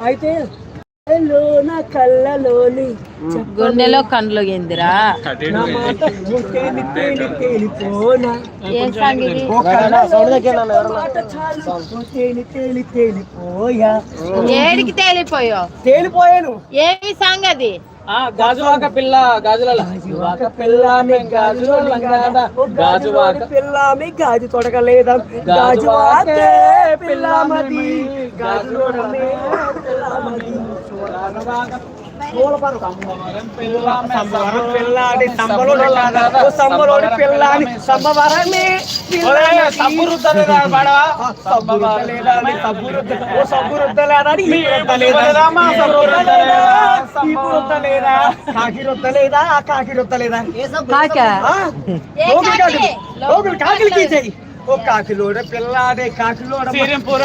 అయితే లోన కళ్ళలోని గుండెలో కండ్లు ఎందిరా నా మాట తేలిపోనా తేలిపోయా ఏడికి తేలిపోయో తేలిపోయాను. ఏమి సాంగ్ అది గాజువాక పిల్ల గాజుల గాజువాక గాజులో లంగాడ గాజువాక పిల్లామి గాజు తొడగలేదా? గాజువాకే పిల్లామది గాజులోడమే పిల్లామది సంబవరం పిల్లాడి సంబలోడి కాదా సంబలోడి సంబవరమే రుద్దలేదా అని సబ్బు రుద్ద ఓ సబ్బు రుద్దలేదా అని ఈ రుద్దలేదా రుద్దలేదా? సబ్బు రుద్దలేదా ఈ రుద్దలేదా కాకి కాకిలికి ఓ కాకిలోడ పిల్లాడే కాకిలోడ చీరపుర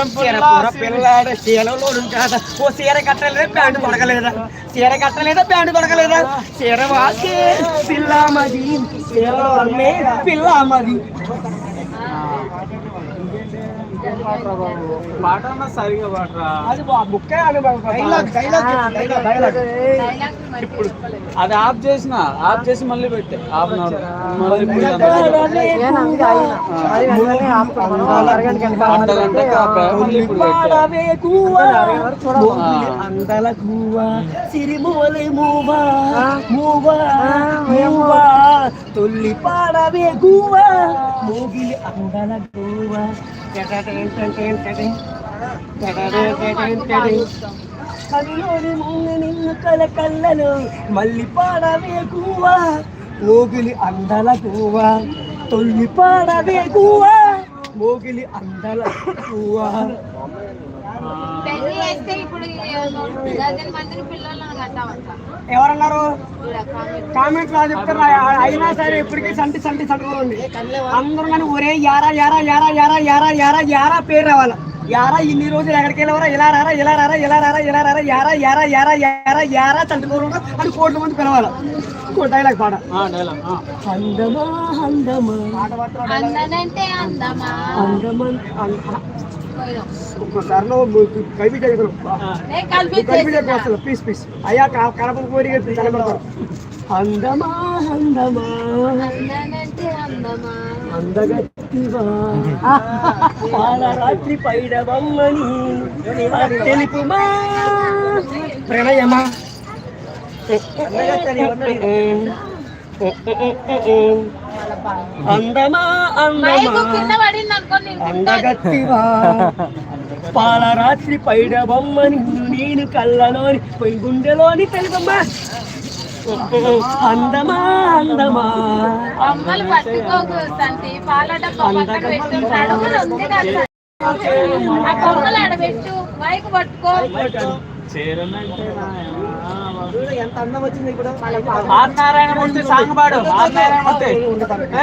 పిల్లాడే చీరలోడు కాదా. ఓ చీర కట్టలేదా ప్యాంటు కొడకలేదా చీర కట్టలేదా ప్యాంటు కొడకలేదా చీర వాకే పిల్లామది చీరలో పిల్లామది. పాట అన్నా సరిగా పాడరా? అది బా- బుక్కే అని బా- డైలాగ్ డైలాగ్ డైలాగ్ డైలాగ్ ఇప్పుడు అది ఆఫ్ చేసిన ఆఫ్ చేసి మళ్ళీ పెట్టే. హాఫ్ అన్ అవర్ మళ్ళీ ఇప్పుడు ఇదంతా అర్ధ గంటకి ఆపా, మళ్ళీ ఇప్పుడు పెట్టా. అందల గువ్వా సిరిమూలి మూవా మూవా మూవా తొల్లి పాడవే గువ్వా మూగిలి అందల గువ్వా. కవిలోని ముంగ నిన్ను కల కళ్ళను మళ్ళీ పాడవే కూవా మోగిలి అందల కూవా తొల్లి పాడవే కూవా మోగిలి అందల ఎవరన్నారు? కామెంట్. లా చెప్తారు అయినా సరే ఇప్పటికీ సంటి సంటి సంటుకోండి అందరూ కానీ ఒరే యారా యారా యారా యారా యారా యారా యారా పేరు రావాలా? యారా ఇన్ని రోజులు ఎక్కడికి వెళ్ళవరా? ఇలా రారా ఇలా రారా ఇలా రారా ఇలా రారా యారా యారా యారా యారా యారా చంటుకోరు అని కోట్ల మంది పిలవాల? ఇంకో డైలాగ్ పాట. అందమా అందమా? అందనంటే అందమా? అందమా. ఒక్కసారి? వస్తుంది పీస్ పీస్ అయ్యా కడప కోరి అందమా అందమా? అందగత్తివా పాలరాత్రి పైడవమ్మని తెలుపుమా ప్రణయమా? అందమా అందమా. అందగత్తివా. పాలరాత్రి పైడవమ్మని నేను కళ్ళలోని పొయ్యి గుండెలోని తెలుపమ్మా అందమా అందమా. బొమ్మలు పట్టుకోకు సంతి. పాల డబ్బా పక్కన పెట్టు నడుములు ఉంది కదా. ఆ బొమ్మలు ఆడబెట్టు మైకు పట్టుకో. ఎంత అందం వచ్చింది ఇప్పుడు ఆదినారాయణ మూర్తి సాంగ్ పాడు ఆదినారాయణ మూర్తి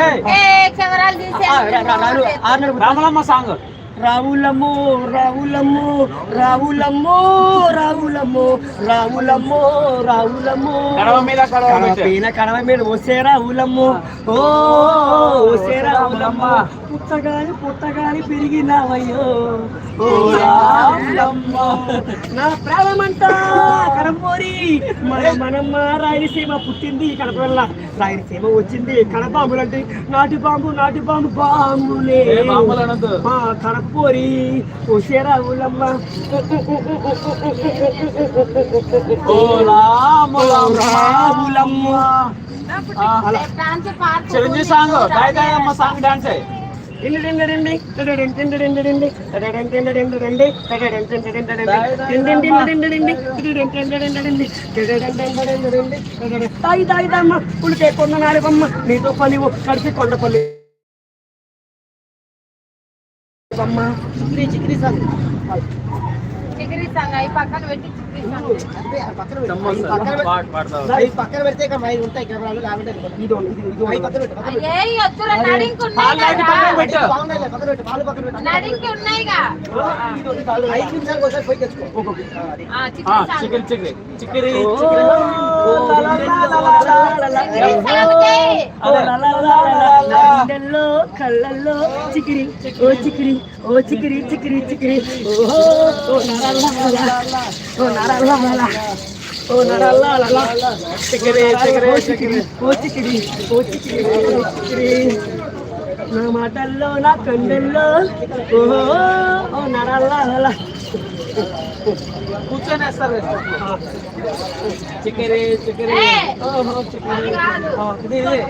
ఏయ్, ఏ కెమెరాలు తీసి రామలమ్మ సాంగ్ రావులమ్మో రావులమ్మో రావులమ్మో రావులమ్మో రావులమ్మో రావులమ్మో. కడవ మీద కడవ పెట్టు. పైన కడవ మీద వసే రావులమ్మో. ఓ వసే రావులమ్మ. పుట్టగాని పుట్టగాని పెరిగినావయ్యో. ఓ రావులమ్మ. నా ప్రాణమంతా కడపోరి మన మనమ్మ రాయలసీమ పుట్టింది కడప వల్ల. రాయలసీమ వచ్చింది. కడపాములంటే నాటి బాంబు నాటి బాంబు బాంబులే. ఏ కడపోరి ఉసేరావులమ్మ ఓ రాములమ్మ. రావులమ్మ డాన్స్ పార్క్ చిరంజీవి సాంగ్ దాయి దాయి అమ్మ సాంగ్ డాన్స్ అయ్యి తాయి తాయి దమ్మ ఉలికే కొండ నాలుగమ్మ నీతో పని కడిచి కొండపల్లి అమ్మ చిక్రీ చిక్రీ సాంగ్ చిగిరి సంగ ఈ పక్కన పెట్టి పక్కన పెడితే మైలు ఉంటాయి కెమెరాలు ఉన్నాయిగా ఐదు నిమిషాలకు ఒకసారి పోయి తెచ్చుకో చికిరి చికిరి గుండెల్లో కళ్ళల్లో చికిరి ఓ చికిరి ఓ చికిరి చికిరి చికిరి ఓ నా మాటల్లో నా కండల్లో ఓ నడల్లా అలా కూర్చొని వేస్తారు చికెరే చికెరే ఓహో చికెరే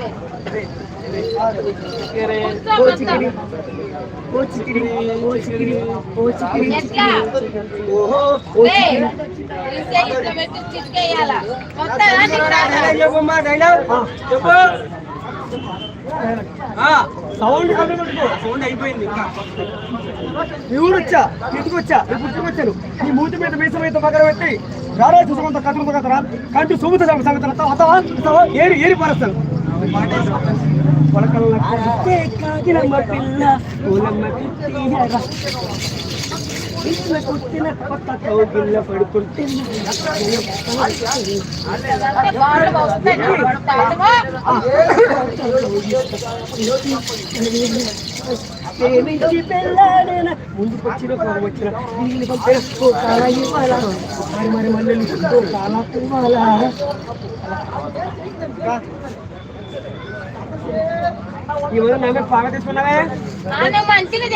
సౌండ్ సౌండ్ అయిపోయింది ఊరొచ్చా ఇంటికొచ్చా నీ పుట్టుకొచ్చాను నీ మూతి మీద మీసమైతే పక్కన పెట్టి రారా చూసుకుంటా కట్టుకుంటా కదరా కంటి సొమ్ముతో సంగతి ఏరి ఏరి పారేస్తాను పొలకల్ల కొడితే కాగినమ్మ పిల్ల పూలమ్మ కుట్టియరా. ఇట్ల కుట్టిన కొత్త కౌగిల్ల పడుకుంటే అంటే గోడలు వస్తాయి, పడతావా? ప్రేమించి పెళ్ళాడేన ముందుకు వచ్చిన పొలం వచ్చిన దీన్ని పంపిన ఓ కాల ఇవ్వాలా మరి మరి మళ్ళీ ఓ కాల ఇవ్వాలా ఈ రోజు మేమే బాగా తీసుకున్నావే మంచిగా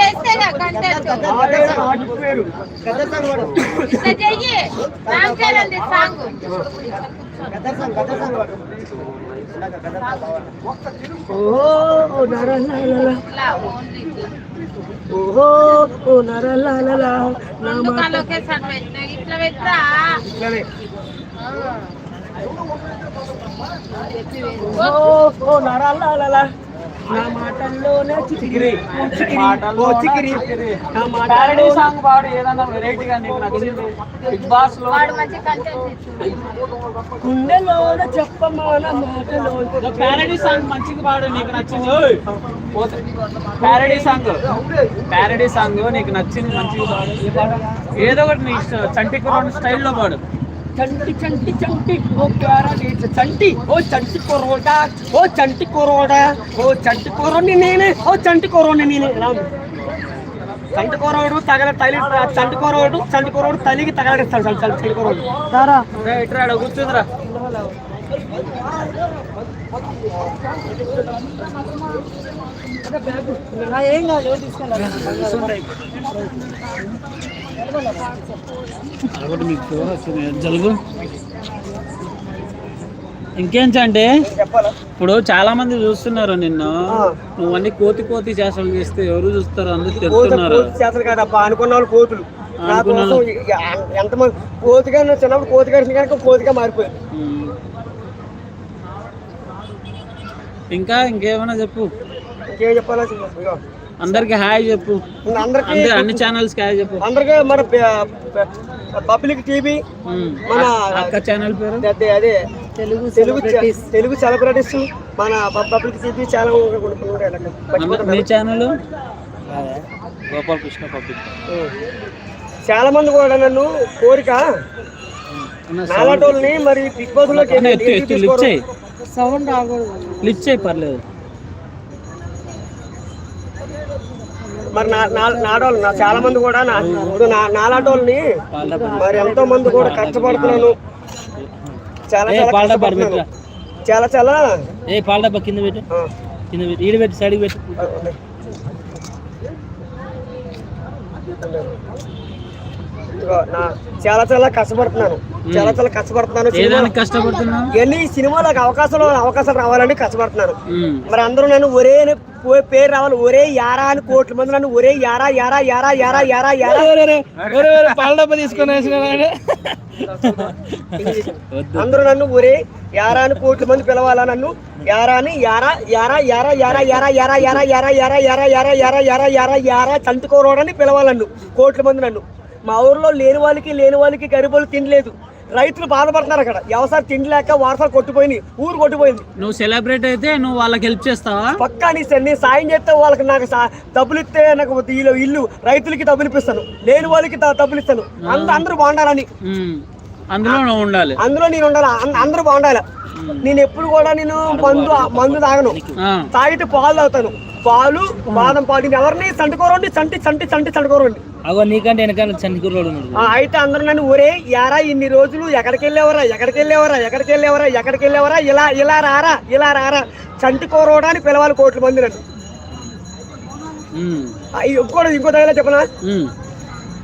ఓహో ఓహో నరలాల నరలాల నా మాటల్లోనే చికిరి. చికిరి. మాటల్లో సాంగ్ పాడు ఏదన్నా వెరైటీగా నీకు నచ్చింది. బిగ్ బాస్లో. వాడు మంచి కంటెంట్ ఇస్తుంది గుండెలోన చెప్పమాన మాటలో. ప్యారడీ సాంగ్ మంచిగా పాడు నీకు నచ్చింది. ఓయ్. ప్యారడీ సాంగ్ ప్యారడీ సాంగ్ నీకు నచ్చింది మంచిగా పాడు. ఏదో ఒకటి నీ ఇష్టం చంటి కుర్రాడు స్టైల్లో పాడు. చంటి చంటి చంటి ఓ ప్యారా నీచ చంటి ఓ చంటి కొరోడా ఓ చంటి కొరోడా ఓ చంటి కొరోని నేనే. ఓ చంటి కొరోని నేనే. చంటి కొరోడు తగల తలి చంటి కొరోడు చంటి కొరోడు తలికి తగలడిస్తాడు చంటి చంటి కొరోడు సారా రే, ఇట్రా ఆడ కూర్చుందిరా. ఏం కాదు తీసుకెళ్ళాలి? అదొకటి మీకు ఫోన్ వచ్చింది జలుబు. ఇంకేంటంటే చెప్పాలా? ఇప్పుడు చాలా మంది చూస్తున్నారు నిన్ను. నువ్వు అన్ని కోతి కోతి చేసలు చేస్తే ఎవరు చూస్తారు? అందరు కోతి చేతలు కాదప్ప అనుకున్న వాళ్ళు కోతులు. ఎంతమంది కోతిగా చిన్నప్పుడు కోతిగా కనుక కోతిగా మారిపోయింది. ఇంకా ఇంకేమైనా చెప్పు? ఇంకేం చెప్పాలా. అందరికి హాయ్ చెప్పు. అందరికీ అందరి అన్ని ఛానల్స్కి హాయ్ చెప్పు. అందరికీ మన పబ్లిక్ టీవీ. మన అక్క ఛానల్ పేరు? అదే అదే తెలుగు తెలుగు తెలుగు సెలబ్రిటీస్ మన పబ్లిక్ టీవీ చాలా అన్న- నీ ఛానల్ గోపాల్ కృష్ణ పబ్లిక్. చాలా మంది కూడా నన్ను కోరిక నాలాటోళ్ళని మరి బిగ్ బాస్లోకి సౌండ్ రాకూడదు లిఫ్ట్ చేయి పర్లేదు. మరి నా నాడోళ్ళు నా చాలా మంది కూడా నా ఇప్పుడు నా నాలాటోళ్ళని మరి ఎంతో మంది కూడా కష్టపడుతున్నాను. చాలా చాలా కష్టపడుతున్నాను. చాలా చాలా? ఏ పాల డబ్బా కింద పెట్టు. కింద పెట్టు. ఈడ పెట్టి సైడ్కి నా చాలా చాలా కష్టపడుతున్నాను. చాలా చాలా కష్టపడుతున్నాను కష్టపడుతున్నావు? ఎన్ని సినిమాలకు అవకాశాలు అవకాశాలు రావాలని కష్టపడుతున్నాను. మరి అందరూ నన్ను ఒరే పేరు రావాలి ఒరే యారా అని కోట్ల మంది నన్ను ఒరే యారా యారా యారా యారా యారా యారా పాల డబ్బా తీసుకొని అందరూ నన్ను ఒరే యారా అని కోట్ల మంది పిలవాలా నన్ను యారా అని యారా యారా యారా యారా యారా యారా యారా యారా యారా యారా యారా యారా యారా యారా యారా చంటుకోరోడని పిలవాలి నన్ను కోట్ల మంది నన్ను మా ఊర్లో లేని వాళ్ళకి లేని వాళ్ళకి గరిబోళ్ళు తినలేదు రైతులు బాధపడుతున్నారు అక్కడ. వ్యవసాయం తిండి లేక వారసాలు కొట్టిపోయింది ఊరు కొట్టిపోయింది. నువ్వు సెలబ్రేట్ అయితే నువ్వు వాళ్ళకి హెల్ప్ చేస్తావా? పక్కా నీ నేను సాయం చేస్తే వాళ్ళకి నాకు డబ్బులు ఇస్తే నాకు ఇల్లు ఇల్లు రైతులకి డబ్బులు ఇప్పిస్తాను. లేని వాళ్ళకి డబ్బులు ఇస్తాను. అందరూ అందరూ బాగుండాలని. అందులో నువ్వు ఉండాలి. అందులో నేను ఉండాలి? అందరూ బాగుండాలి. నేను ఎప్పుడు కూడా నేను మందు మందు తాగను. తాగితే పాలు తాగుతాను. పాలు బాదం పాలు ఇది ఎవరిని సంటుకోరండి చంటి చంటి చంటి సంటుకోరండి అగో నీకంటే వెనకాల ఆ, అయితే అందరూ నన్ను ఒరే యారా ఇన్ని రోజులు ఎక్కడికి వెళ్ళేవరా ఎక్కడికి వెళ్ళేవరా ఎక్కడికి వెళ్ళేవరా ఎక్కడికి వెళ్ళేవరా ఇలా ఇలా రారా ఇలా రారా చంటి కోరవడానికి పిలవాలి కోట్ల మంది నన్ను. ఇంకోటి ఇంకో దగ్గర చెప్పనా.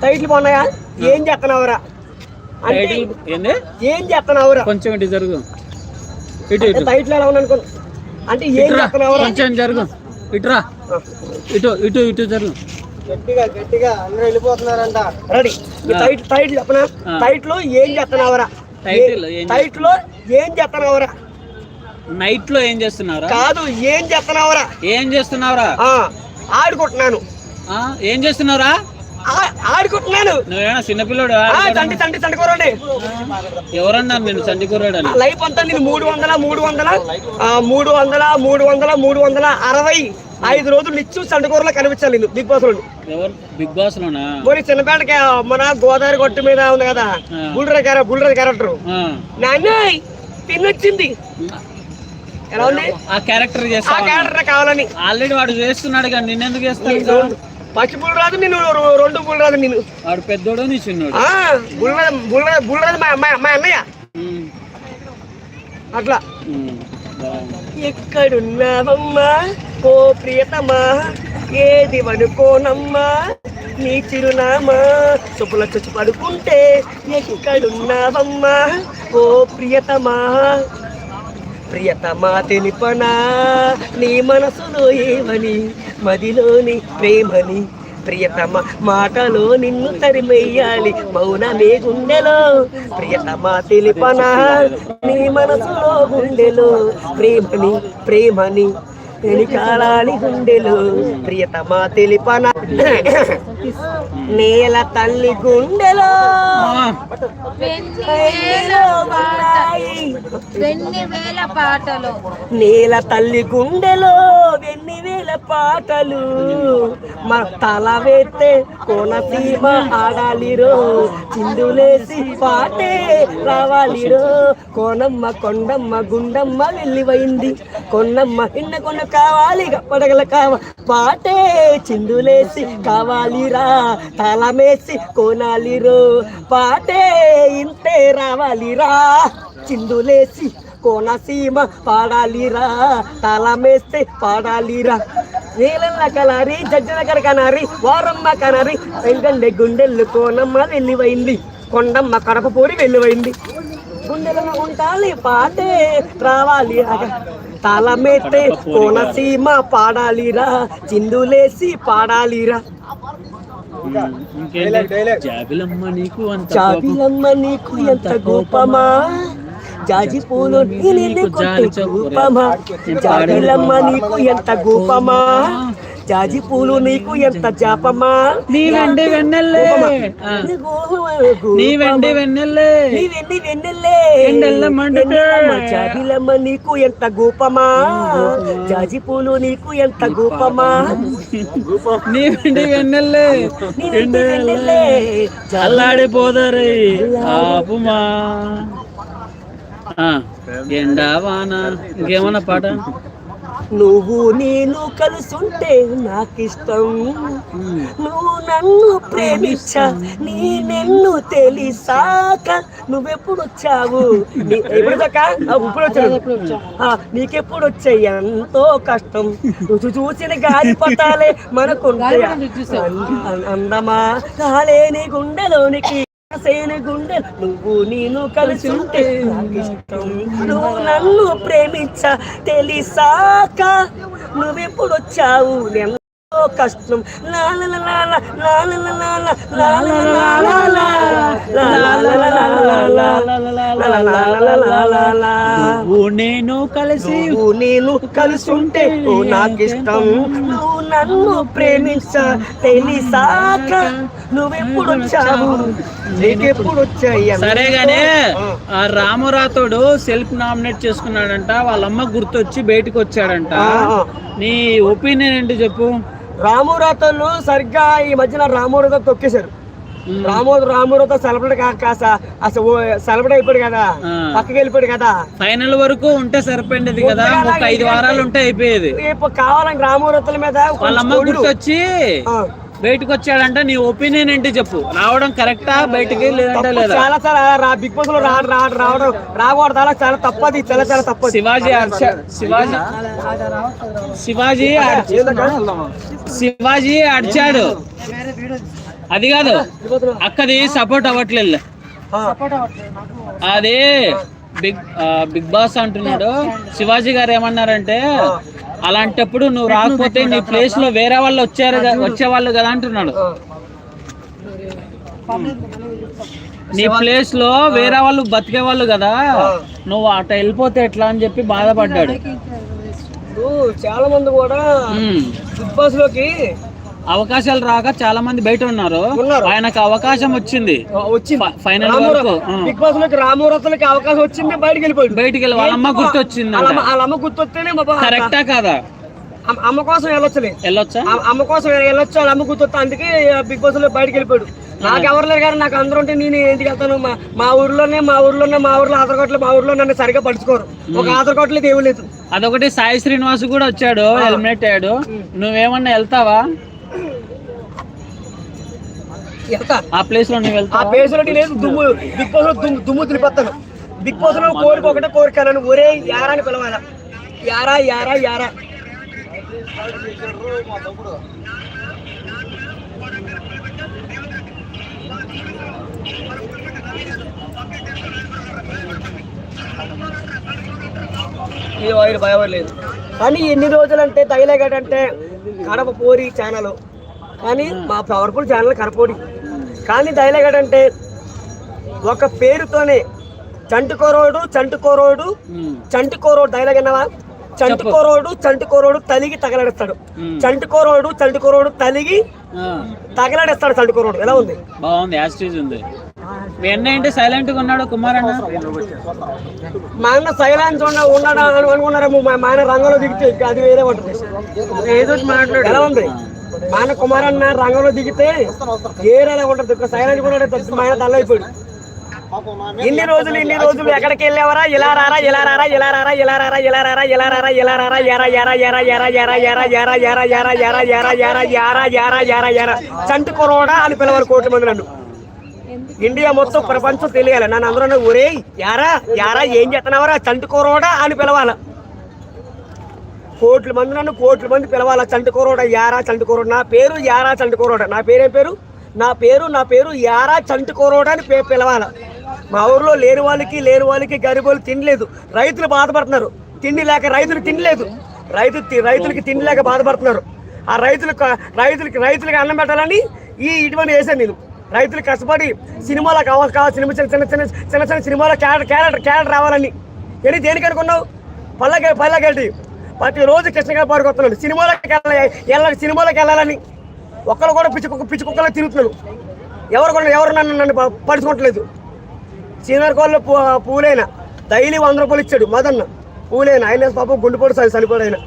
టైట్లు బాగున్నాయా? ఏం చేస్తున్నావురా? ఏం చేస్తున్నావురా కొంచెం ఇటు జరుగు. ఇటు ఇటు. టైట్లు ఎలా అంటే ఏం ఇటురా చేస్తున్నావురా కొంచెం జరుగు. ఇటురా. ఇటు ఇటు ఇటు జరుగు. గట్టిగా గట్టిగా అందరూ వెళ్ళిపోతున్నారంట. రెడీ. టైట్ టైట్ చెప్పనా? ఆ. టైట్లో ఏం చేస్తున్నావురా టైటిల్ ఏం టైట్లో ఏం చేస్తున్నావురా నైట్లో ఏం చేస్తున్నావురా? కాదు ఏం చేస్తున్నావురా ఏం చేస్తున్నావురా? ఆ, ఆడుకుంటున్నాను. ఆ, ఏం చేస్తున్నావురా? ఆడుకుంటున్నాను. నువ్వేనా చిన్నపిల్లడు ఆ, తండ్రి తండ్రి తండ్రి కూరండి. ఎవరన్నారు నేను చండికూరాడు లైఫ్ అంతా నేను మూడు వందల మూడు వందల ఆ, మూడు వందల మూడు వందల మూడు వందల అరవై ఐదు రోజులు నిత్యం సండకూరలో కనిపించాలి నేను బిగ్ బాస్లో బిగ్ బాస్ లోనా? పోనీ చిన్నపేటకి మన గోదావరి గొట్టు మీద ఉంది కదా ఆ. బుల్ర క్యారెక్టర్ బుల్ర క్యారెక్టర్. ఆ. నాన్న తినొచ్చింది ఎలా ఉంది? ఆ క్యారెక్టర్ ఆ చేస్తా క్యారెక్టర్ కావాలని. ఆల్రెడీ వాడు చేస్తున్నాడు కానీ నిన్నెందుకు చేస్తాడు పచ్చి బుల్ రాదు నేను రెండు బుల్ రాదు నేను వాడు పెద్దోడు నీ చిన్నోడు ఆ, బుల్ బుల్ బుల్ రాదు మా మా- మా అన్నయ్య. అట్లా. ఎక్కడున్నావమ్మా? ఓ ప్రియతమా ఏది వనుకోనమ్మా? నీ చిరునామా. చెప్పుల చొచ్చు పడుకుంటే ఎక్కడున్నావమ్మా? ఓ ప్రియతమా. ప్రియతమా తెలిపనా నీ మనసులో ఏమని? మదిలోని ప్రేమని? ప్రియతమ మాటలో నిన్ను తరిమెయ్యాలి మౌనమే గుండెలో. ప్రియతమ తెలిపనా నీ మనసులో గుండెలో ప్రేమని ప్రేమని వెనికాలాలి గుండెలో ప్రియతమ తెలిపన నేల తల్లి గుండెలో పాటలు. నేల తల్లి గుండెలో వెన్ని వేల పాటలు. మా తల వేస్తే కోనసీమ ఆడాలిరో చిందులేసి పాటే రావాలిరో. కోనమ్మ కొండమ్మ గుండమ్మ వెళ్ళిపోయింది కొన్నమ్మ హిన్న కొన్న కావాలి పడగల కావాలి పాటే చిందులేసి కావాలిరా తలమేసి కోనాలిరో పాటే ఇంతే రావాలిరా చిందులేసి కోనసీమ పాడాలిరా తాళమేస్తే పాడాలిరా. నీళ్ళ కలారి జడ్జల కనారి వారమ్మ కనారి వెంకండే గుండెల్లు కోనమ్మ వెళ్ళిపోయింది కొండమ్మ కడప పూరి వెళ్ళిపోయింది గుండెలలో ఉండాలి పాటే రావాలి తాళమేస్తే కోనసీమ పాడాలిరా చిందులేసి పాడాలిరా. జాబిలమ్మ నీకు. జాబిలమ్మ ఎంత గోపమా జాజి పూలు నీకు గోపమా జాబిలమ్మ నీకు ఎంత గోపమా జాజి పూలు నీకు ఎంత జాపమా? నీ వెండి వెన్నెల్లే. నీ వెండి వెన్నెల్లే. నీ వెండి వెన్నెల్లే. జాబిలమ్మ నీకు ఎంత గోపమా? జాజి పూలు నీకు ఎంత గోపమా? నీ వెండి వెన్నెల్లే. అల్లాడిపోదరై ఆపుమా. ఆ, ఎండా వాన. ఇంకేమన్నా పాట? నువ్వు నేను కలుసుంటే నాకిష్టం. నువ్వు నన్ను ప్రేమించా నీ నిన్ను తెలిసాక నువ్వెప్పుడు వచ్చావు ఎప్పుడు ఇప్పుడు వచ్చావు నీకెప్పుడు వచ్చాయి ఎంతో కష్టం. నువ్వు చూసిన గాలి పట్టాలే మనకు అందమా? కాలేని గుండెలోనికి సేన గుండె నువ్వు నేను కలిసి నువ్వు నన్ను ప్రేమించ తెలిసాక నువ్వెప్పుడు వచ్చావు కష్టం నేను కలిసి నేను కలిసి ఉంటే నాకిష్టం నువ్వు నన్ను ప్రేమించ తెలిసాక నువ్వెప్పుడు వచ్చావు నీకెప్పుడు వచ్చాయి సరే గానీ ఆ రామరాతోడు సెల్ఫ్ నామినేట్ చేసుకున్నాడంట వాళ్ళ అమ్మ గుర్తొచ్చి బయటకు వచ్చాడంట. నీ ఒపీనియన్ ఏంటి చెప్పు రామురాతలు సరిగ్గా ఈ మధ్యన రాముడితో తొక్కేశారు. రామో రామూరతో సెలబ్రేట్ కాక అసలు సెలబ్రేట్ అయిపోయాడు కదా. పక్కకి వెళ్ళిపోయాడు కదా. ఫైనల్ వరకు ఉంటే సరిపోయింది కదా ఒక ఐదు వారాలు ఉంటే అయిపోయేది. రేపు కావాలని రామూరతుల మీద వాళ్ళ ఆ. బయటకు వచ్చాడంటే నీ ఒపీనియన్ ఏంటి చెప్పు. రావడం కరెక్టా? బయటికి లేదంటే లేదా? చాలా చాలా రా బిగ్ బాస్లో రా రా రావడం రాకూడదు అలా చాలా తప్పది చాలా చాలా తప్పది. శివాజీ అర్చ శివాజీ శివాజీ శివాజీ అడిచాడు అది కాదు. అక్కది సపోర్ట్ అవ్వట్లేదు. అది బిగ్ బిగ్ బాస్ అంటున్నాడు. శివాజీ గారు ఏమన్నారంటే అలాంటప్పుడు నువ్వు రాకపోతే నీ ప్లేస్లో వేరే వాళ్ళు వచ్చారు వచ్చేవాళ్ళు కదా అంటున్నాడు నీ ప్లేస్లో వేరే వాళ్ళు బతికే వాళ్ళు కదా నువ్వు అట వెళ్ళిపోతే ఎట్లా అని చెప్పి బాధపడ్డాడు చాలా మంది కూడా. బిగ్ బాస్లోకి అవకాశాలు రాక చాలా మంది బయట ఉన్నారు. ఆయనకు అవకాశం వచ్చింది. వచ్చింది. ఫైనల్ వరకు ఆ. బిగ్ బాస్లోకి రామూరతులకి అవకాశం వచ్చింది బయటికి వెళ్ళిపోయాడు. బయటికి వెళ్ళి వాళ్ళ అమ్మ గుర్తొచ్చింది వాళ్ళ అమ్మ- గుర్తొస్తేనే కరెక్టా కాదా? అమ్మ- కోసం వెళ్ళొచ్చులే. వెళ్ళొచ్చా? అమ్మ కోసం వెళ్ళొచ్చు వాళ్ళ అమ్మ గుర్తొస్తా అందుకే బిగ్ బాస్లో బయటికి వెళ్ళిపోయాడు. నాకు ఎవరు లేరు కానీ నాకు అందరూ ఉంటే నేను ఎందుకు వెళ్తాను? మా ఊర్లోనే మా ఊర్లోనే మా ఊర్లో ఆధార్ మా ఊర్లో నన్ను సరిగా పడుచుకోరు ఒక ఆధార్ కార్డు లేదు ఏమీ లేదు. అదొకటి సాయి శ్రీనివాస్ కూడా వచ్చాడు హెల్మెట్ అయ్యాడు నువ్వేమన్నా వెళ్తావా? వెళ్తా ఆ ప్లేస్లో ఆ వెళ్తావా పేసులకి లేదు దుమ్ము బిగ్ బాస్లో దుమ్ము దుమ్ము దులిపేస్తాను బిగ్ బాస్లో కోరిక ఒకటే కోరిక నన్ను ఒరే యారా అని పిలవాల? యారా యారా యారా. ఇది వైర్ భయపడలేదు కానీ ఎన్ని రోజులు అంటే తగిలేగడ్ అంటే కడప పోరి ఛానల్ కానీ మా పవర్ఫుల్ ఛానల్ కడపోడి కానీ తగిలేగడ్ అంటే ఒక పేరుతోనే చంటుకోరోడు చంటుకోరోడు. చంటుకోరోడు డైలాగ్ అన్నవా చంటుకోరోడు చంటుకోరోడు తలిగి తగలడేస్తాడు. చంటుకోరోడు చంటుకోరోడు తలిగి తగలడేస్తాడు చంటుకోరోడు. ఎలా ఉంది? బాగుంది యాస్టీజ్ ఉంది. మీ అన్న ఏంటి సైలెంట్గా ఉన్నాడు కుమార్ అన్న? మా అన్న సైలెన్స్ ఉండ ఉండడా అని అనుకున్నారేమో మా ఆయన రంగంలో దిగితే అది వేరే ఉంటుంది. ఏదో మాట్లాడు. ఎలా ఉంది? మా అన్న కుమార్ అన్న రంగంలో దిగితే ఏరేలా ఉంటుంది సైలెంట్ కూడా తప్పి మా ఆయన తల్ల అయిపోయాడు ఇన్ని రోజులు ఇన్ని రోజులు ఎక్కడికి వెళ్ళేవరా ఇలా రారా ఇలా రారా ఇలా రారా ఇలా రారా ఇలా రారా ఇలా రారా ఇలా రారా ఎరా ఎరా ఎరా ఎరా ఎరా ఎరా ఎరా ఎరా ఎరా ఎరా ఎరా ఎరా ఎరా ఎరా ఎరా ఎరా చంటి కొరోడా అని పిలవాలి కోట్ల మంది నన్ను ఇండియా మొత్తం ప్రపంచం తెలియాలి నన్ను అందరూ ఒరే యారా యారా ఏం చేస్తున్నావరా చంటుకోరోడా అని పిలవాల కోట్ల మంది నన్ను కోట్ల మంది పిలవాల. చంటుకోరోడా యారా చంటుకోరోడా నా పేరు యారా చంటుకోరోడా నా పేరేం పేరు? నా పేరు నా పేరు యారా చంటుకోరోడా అని పే పిలవాల. మా ఊర్లో లేని వాళ్ళకి లేని వాళ్ళకి గరిబోలు తినలేదు. రైతులు బాధపడుతున్నారు. తిండి లేక రైతులు తినలేదు. రైతు తి- రైతులకి తిండి లేక బాధపడుతున్నారు. ఆ రైతులు రైతులకి రైతులకి అన్నం పెట్టాలని ఈ ఇటువంటి వేసాను నేను. రైతులు కష్టపడి సినిమాలో కావాలి కావాలి సినిమా చిన్న చిన్న చిన్న చిన్న చిన్న సినిమాలో క్యారెక్టర్ క్యారెక్టర్ క్యారెక్టర్ రావాలని. ఏంటి దేనికి అనుకున్నావు పల్ల గడ్డి. ప్రతి రోజు కృష్ణ గారు పాడుకొస్తున్నాడు వెళ్ళాలి వెళ్ళాలి వెళ్ళాలని ఒక్కరు కూడా పిచ్చి కుక్క పిచ్చి కుక్కలో తిరుగుతున్నాడు ఎవరు కూడా ఎవరు నన్ను నన్ను పడుచుకోవట్లేదు సీనియర్ కాల్లో పూలైన డైలీ వంద రూపాయలు ఇచ్చాడు మదన్న. పూలైన ఆయన పాపం గుండెపోటు సరి చనిపోయాడు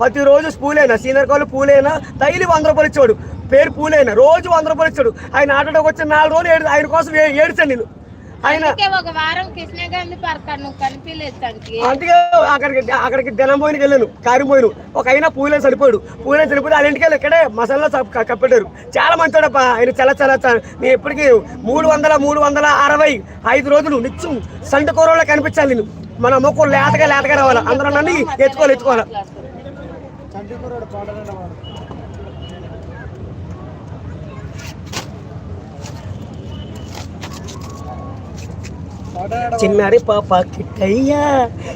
ప్రతిరోజు పూలైన సీనియర్ కాళ్ళు పూలైన డైలీ వంద రూపాయలు ఇచ్చాడు పేరు పూలైన రోజు వంద రూపాయలు ఇచ్చాడు ఆయన ఆటోకి వచ్చిన నాలుగు రోజులు ఏడు ఆయన కోసం ఏడిచాను నేను ఒక వారం కృష్ణ గాంధీ పార్క్ నువ్వు కనిపించలేదు తనకి. అందుకే అక్కడికి అక్కడికి దినం పోయినకి వెళ్ళాను కారి పోయిను. ఒక అయినా పూలే సరిపోయాడు పూలే సరిపోతే వాళ్ళ ఇంటికి వెళ్ళి ఇక్కడే మసాలా కప్పెట్టారు. చాలా మంచోడప్ప ఆయన చాలా చాలా నేను ఎప్పటికీ మూడు వందల మూడు వందల అరవై ఐదు రోజులు నిత్యం సంట కూరలో కనిపించాలి నేను. మన మొక్క లేతగా లేతగా రావాలి? అందరూ నన్ను ఎత్తుకోవాలి ఎత్తుకోవాలి? చిన్నారి పాప కిట్టయ్యా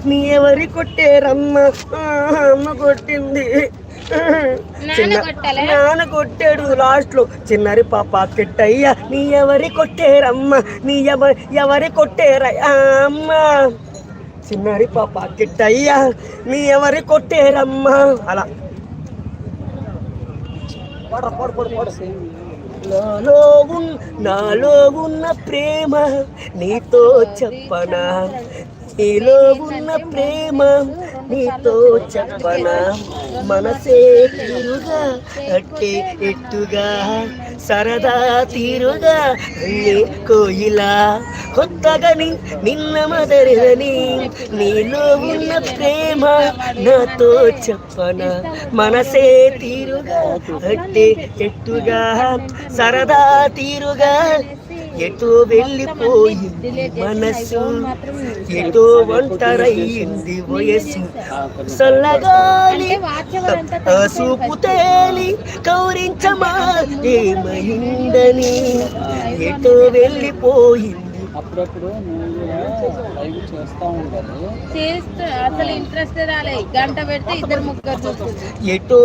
నీ ఎవరి కొట్టేరమ్మ? అమ్మ కొట్టింది. చిన్న కొట్టాలా? నాన్న కొట్టాడు లాస్ట్లో చిన్నారి పాప కిట్టయ్యా నీ ఎవరి కొట్టేరమ్మ? నీ ఎవ ఎవరి కొట్టేర? అమ్మ. చిన్నారి పాప కిట్టయ్యా నీ ఎవరి కొట్టేరమ్మ? అలా. పాడు, పాడు, పాడు, పాడు. నాలో ఉన్ నాలో ఉన్న ప్రేమ నీతో చెప్పనా? నీలో ఉన్న ప్రేమ నీతో చెప్పన? మనసే తీరుగా అట్టే ఎట్టుగా సరదా తీరుగా అన్నీ కోయిలా. కొత్తగాని నిన్న మదరని నీలో ఉన్న ప్రేమ నాతో చెప్పన? మనసే తీరుగా అట్టే ఎట్టుగా సరదా తీరుగా ఎటో వెళ్ళిపోయింది మనసు? ఎటో ఒంటరయ్యింది వయస్సు? సల్లగాలి సూపు తేలి కౌరించమా? ఏమైందని? ఎటో వెళ్ళిపోయింది? అప్పుడప్పుడు లైవ్ చేస్తా ఉండాలి. చేస్తూ అసలు ఇంట్రెస్ట్ రాలే గంట పెడితే ఇద్దరు ముగ్గురు ఎటో